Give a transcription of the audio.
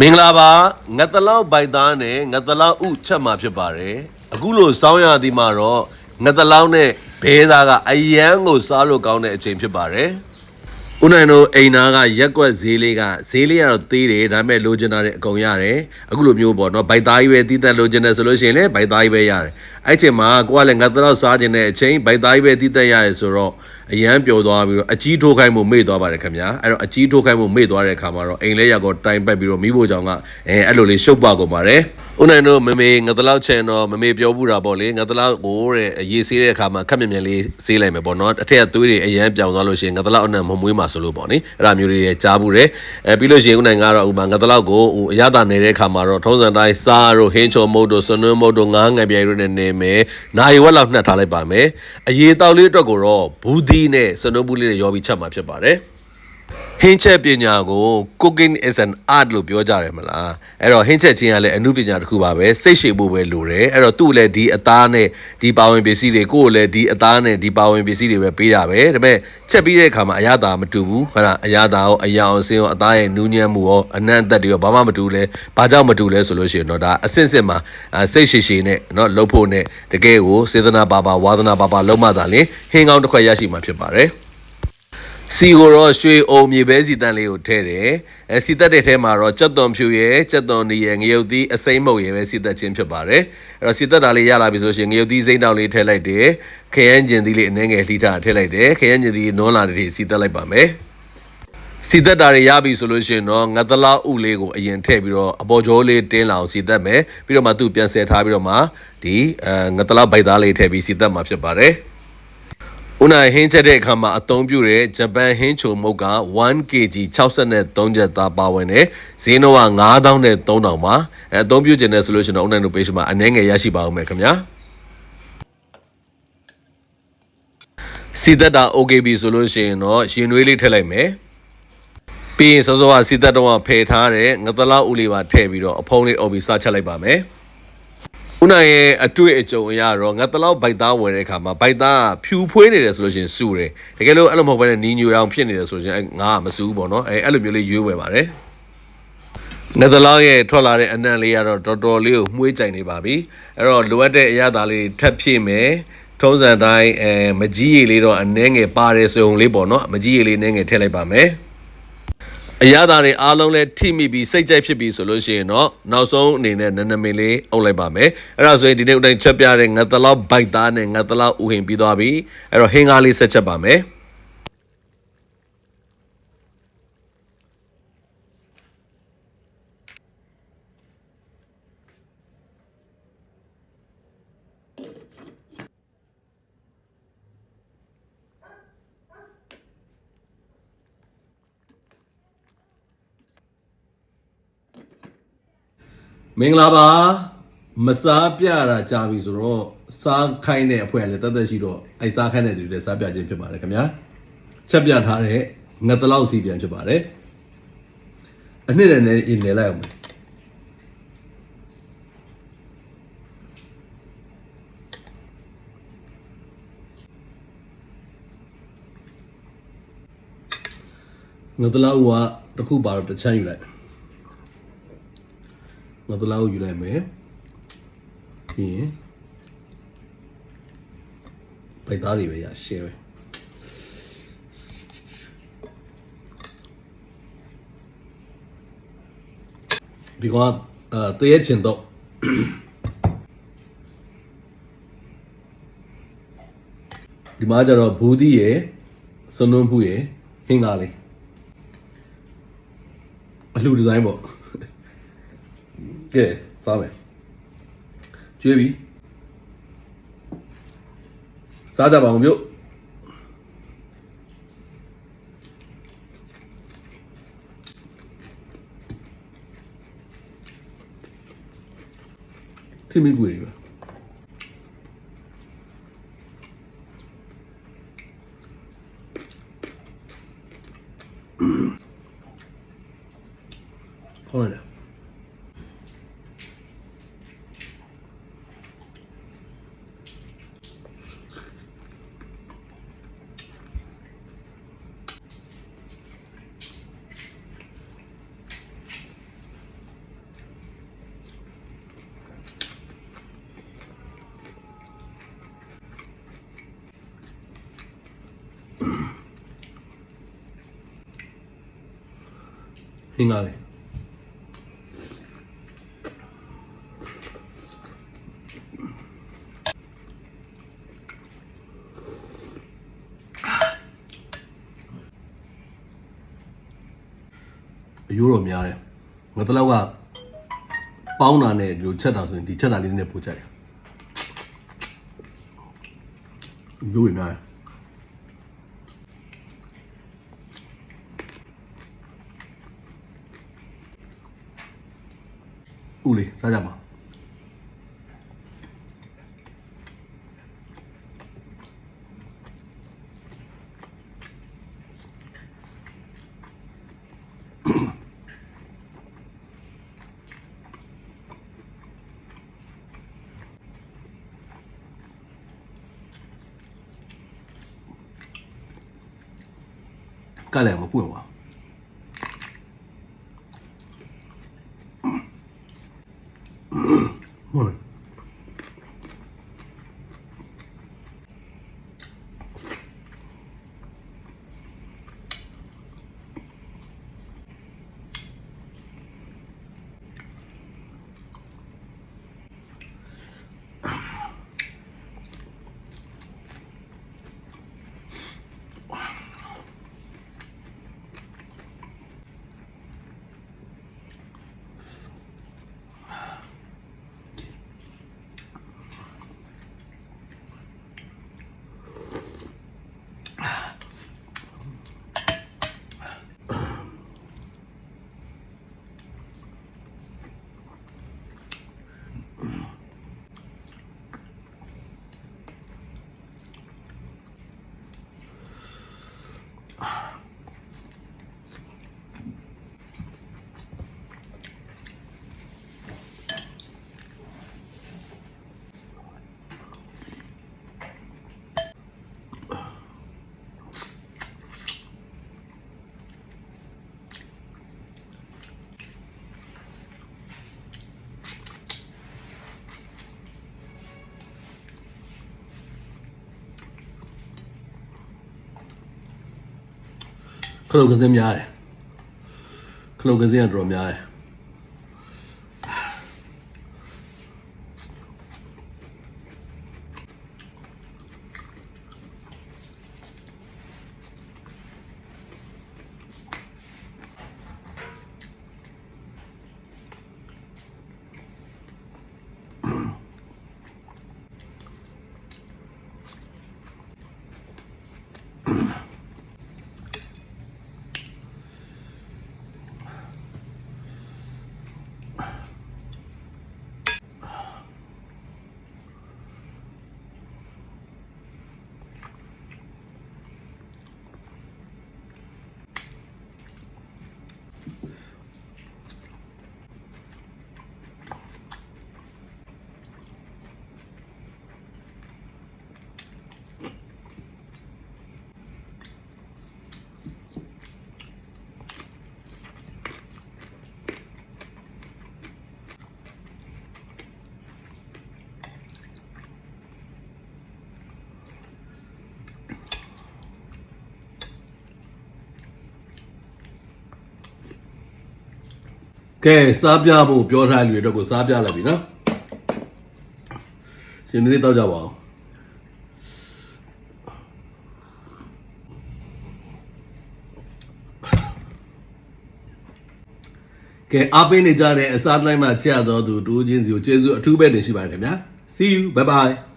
မင်္ဂလာပါငတ်တလောက်ဘိုက်သားနဲ့ငတ်တလောက်ဥချက်မှာဖြစ်ပါတယ်အခုလိုစောင်းရသည်မှာတော့ငတ်တလောက်နဲ့ဘဲသားကအယမ်းကိုစားလို့ကောင်းတဲ့အချိန်ဖြစ်ပါတယ်ဦးနိုင်တို့အိမ်နာကရက်ကွက်ဈေးလေးကဈေးလေးကတော့သေးတယ်ဒါပေမဲ့လိုချင်တာတွေအကုန်ရတယ်အခုလိုမျိုးပေါ့နော်ဘိုက်သားကြီးပဲတီးတက်လိုချင်တယ်ဆိုလို့ရှိရင်လည်းဘိုက်သားကြီးပဲရတယ်အဲ့အချိန်မှာကိုကလည်းငတ်တလောက်စားခြင်းတဲ့အချိန်ဘိုက်သားကြီးပဲတီးတက်ရတယ်ဆိုတော့ အရန်ပျော်သွားပြီးတော့အကြီးထိုးခိုင်းမှုမေ့သွားပါတယ်ခင်ဗျာအဲ့တော့အကြီးထိုးခိုင်းမှုမေ့သွားတဲ့အခါမှာတော့အိမ်လဲရောက်တော့တိုင်ပတ်ပြီးတော့မိဖို့ကြောင့်ကအဲအဲ့လိုလေးရှုပ်ပါကုန်ပါတယ် ဦးနိုင်တို့မမေငတ်တလောက်ချင်တော့မမေပြောဘူးတာပေါ့လေငတ်တလောက်ကိုတဲ့ရေဆေးတဲ့အခါမှာခက်မြင်မြင်လေးဆေးလိုက်မယ်ပေါ့နော်အထက်ကသွေးတွေအရန်ပြောင်သွားလို့ရှိရင်ငတ်တလောက်အနံ့မမွေးမှာဆိုလို့ပေါ့နိအဲ့ဒါမျိုးတွေကြားဘူးတယ်အဲပြီးလို့ရှိရင်ဦးနိုင်ကတော့ဥမာငတ်တလောက်ကိုဟိုအရသာနေတဲ့အခါမှာတော့ထုံးစံတိုင်းစားတို့ဟင်းချုံမုတ်တို့ဆွနွန်းမုတ်တို့ငားငံပြိုင်တို့နဲ့နေမယ်နိုင်ဝက်လောက်နှက်ထားလိုက်ပါမယ်အရေးတောက်လေးအတွက်ကိုတော့ဘူးသီးနဲ့ဆွနွန်းဘူးလေးတွေရောပြီးချက်မှာဖြစ်ပါတယ် ဟင်းချက်ပညာကို cooking is an art လို့ပြောကြတယ်မလားအဲ့တော့ဟင်းချက်ချင်းကလည်းအမှုပညာတစ်ခုပါပဲစိတ်ရှည်ဖို့ပဲလိုတယ်အဲ့တော့သူ့လည်းဒီအသားနဲ့ဒီပါဝင်ပစ္စည်းတွေကိုယ်လည်းဒီအသားနဲ့ဒီပါဝင်ပစ္စည်းတွေပဲပေးတာပဲဒါပေမဲ့ချက်ပြီးတဲ့အခါမှာအရသာမတူဘူးဟုတ်လားအရသာရောအယောင်အစင်းရောအသားရဲ့နူးညံ့မှုရောအနံ့အသက်တွေရောဘာမှမတူလဲဘာကြောင့်မတူလဲဆိုလို့ရှိရင်တော့ဒါအစင့်စင့်မှာအာစိတ်ရှည်ရှည်နဲ့เนาะလှုပ်ဖို့နဲ့တကယ်ကိုစေတနာပါပါဝါသနာပါပါလုံးမသာလင်ဟင်းကောင်းတစ်ခွက်ရရှိမှာဖြစ်ပါတယ် စီကိုတော့ရွှေအုံမြေပဲစီတန်လေးကိုထည့်တယ်အဲစီတက်တဲ့ထဲမှာတော့ကြက်သွန်ဖြူရဲ့ကြက်သွန်နီရဲ့ငရုတ်သီးအစိမ့်မုတ်ရဲ့ပဲစီတက်ခြင်းဖြစ်ပါတယ်အဲ့တော့စီတက်တာလေးရလာပြီဆိုရှင်ငရုတ်သီးစိမ့်တောင်လေးထည့်လိုက်တယ်ခရမ်းကျင်သီးလေးအနှဲငယ်လှီးထားထည့်လိုက်တယ်ခရမ်းကျင်သီးနွန်းလာတဲ့ထိစီတက်လိုက်ပါမယ်စီသက်တာတွေရပြီဆိုလို့ရှိရင်တော့ငသလောက်ဥလေးကိုအရင်ထည့်ပြီးတော့အပေါ်ကျောလေးတင်းလာအောင်စီသက်မယ်ပြီးတော့မှသူ့ပြန်ဆယ်ထားပြီးတော့မှဒီအဲငသလောက်ဗိုက်သားလေးထည့်ပြီးစီသက်မှာဖြစ်ပါတယ် ဦးနိုင်ဟင်းချက်တဲ့အခါမှာအသုံးပြုတဲ့ဂျပန်ဟင်းချိုမုတ်က 1kg 63ကျပ်သားပါဝင်တယ်ဈေးနှုန်းက9000နဲ့3000ပါအဲအသုံးပြုခြင်းနဲ့ဆိုလို့ရှိရင်တော့ဦးနိုင်တို့ page မှာအနည်းငယ်ရရှိပါဦးမယ်ခင်ဗျာစီသက်တာ okay ပြီဆိုလို့ရှိရင်တော့ရင်နွေးလေးထည့်လိုက်မယ်ပြီးရင်စောစောကစီသက်တော့ဖယ်ထားတဲ့ငသလောက်ဦးလေးပါထည့်ပြီးတော့အဖုံးလေးအုပ်ပြီးစားချက်လိုက်ပါမယ်။ ဦးနိုင်ရဲ့အတွေ့အကြုံအရတော့ငသလောက်ဘိုက်သားဝယ်တဲ့အခါမှာဘိုက်သားကဖြူဖွေးနေတယ်ဆိုလို့ရှိရင်စူတယ်။တကယ်လို့အဲ့လိုမဟုတ်ဘဲနဲ့နီညိုအောင်ဖြစ်နေတယ်ဆိုလို့ရှိရင်ငါကမစူးပေါ့နော်။အဲအဲ့လိုမျိုးလေးရွေးဝယ်ပါတယ်။ငသလောက်ရဲ့ထွက်လာတဲ့အနံ့လေးကတော့တော်တော်လေးကိုမှုေးကြိုင်နေပါပြီ။အဲ့တော့လိုအပ်တဲ့အရာသားလေးထပ်ဖြည့်မယ်။ထုံးစံတိုင်းအဲမကြီးရည်လေးတော့အနှဲငယ်ပါတယ်ဆိုုံလေးပေါ့နော်။မကြီးရည်လေးနည်းငယ်ထည့်လိုက်ပါမယ်။ အရသာတွေအားလုံးလဲထိမိပြီးစိတ်ကြိုက်ဖြစ်ပြီးဆိုလို့ရှိရင်တော့နောက်ဆုံးအနေနဲ့နနမင်လေးအုပ်လိုက်ပါမယ်အဲ့ဒါဆိုရင်ဒီနေ့ဦးတိုင်းချက်ပြတဲ့ငတ်တလောက်ဘိုက်သားနဲ့ငတ်တလောက်ဥဟင်ပြီးသွားပြီအဲ့တော့ဟင်းကားလေးဆက်ချက်ပါမယ် မင်္ဂလာပါမစားပြတာကြာပြီဆိုတော့စားခိုင်းတဲ့အဖွဲ့ကလည်းတသက်ရှိတော့အဲစားခိုင်းတဲ့သူတွေလည်းစားပြခြင်းဖြစ်ပါတယ်ခင်ဗျာချက်ပြထားတဲ့ငတ်တလောက်စီပြန်ဖြစ်ပါတယ်အနှစ်နဲ့နေနေလိုက်အောင်မယ်ငတ်တလောက်ကတစ်ခုပါတော့တစ်ချမ်းယူလိုက် ငါတလားကိုယူလိုက်မယ်ပြီးရင်ပိုက်သားတွေပဲရရှယ်ပဲဒီကောင်အဲတည့်ရချင်တော့ဒီမှာကျတော့ဘူးဒီရယ်စနုံးမှုရယ်ဟင်းကားလေးအလှဒီဇိုင်းပေါ့ ကဲစားမယ်ကျွေးပြီစားကြပါအောင်မြို့ထိမိကွေပဲခေါ် ဟင်းကားလေးအယိုးတော်များတယ်ငါတလောက်ကပေါင်းတာနဲ့ဒီလိုချက်တာဆိုရင်ဒီချက်တာလေးနဲ့ပို့ချက်တယ်ဒူးနေတယ် ဦးလေးစားကြပါကလည်း ခလုတ်ကစင်းများတယ်ခလုတ်ကစင်းကတော်တော်များတယ် ကဲစားပြဖို့ပြောထားလူတွေတော့ကိုစားပြလိုက်ပြီနော်ရှင်နေတော့ကြပါအောင်ကဲအားပေးနေကြတဲ့အစားတိုင်းမှာချက်ရတော့သူတူးချင်းစီကိုကျေးဇူးအထူးပဲတင်ရှိပါတယ်ခင်ဗျာ see you bye bye